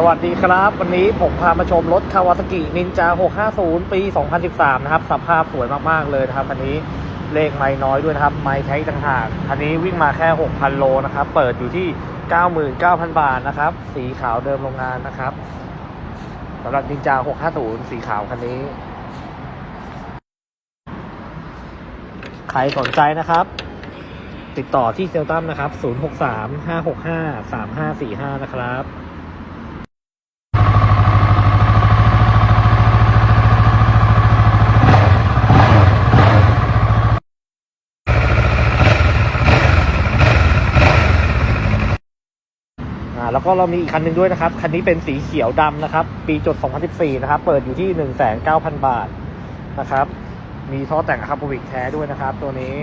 สวัสดีครับ วันนี้ผมพามาชมรถคาวาซากินินจา 650 ปี 2013 นะครับ สภาพสวยมาก ๆ เลยนะครับ อันนี้เลขไม่น้อยด้วยนะครับ ไม่แท้ต่างหากอันนี้วิ่งมาแค่ 6,000 โลนะครับ เปิดอยู่ที่ 99,000 บาทนะครับ สีขาวเดิมโรงงานนะครับสำหรับนินจา 650 สีขาวคันนี้ ใครสนใจนะครับ ติดต่อที่เซลตัมนะครับ 063-565-3545 นะครับ อ่าแล้วก็เรามีอีกคันหนึ่งด้วยนะครับ คันนี้เป็นสีเขียวดำนะครับ ปีจด 2014 นะครับ เปิดอยู่ที่ 19,000 บาทนะครับ มีท่อแต่งคาร์บวิกแท้ด้วยนะครับ ตัวนี้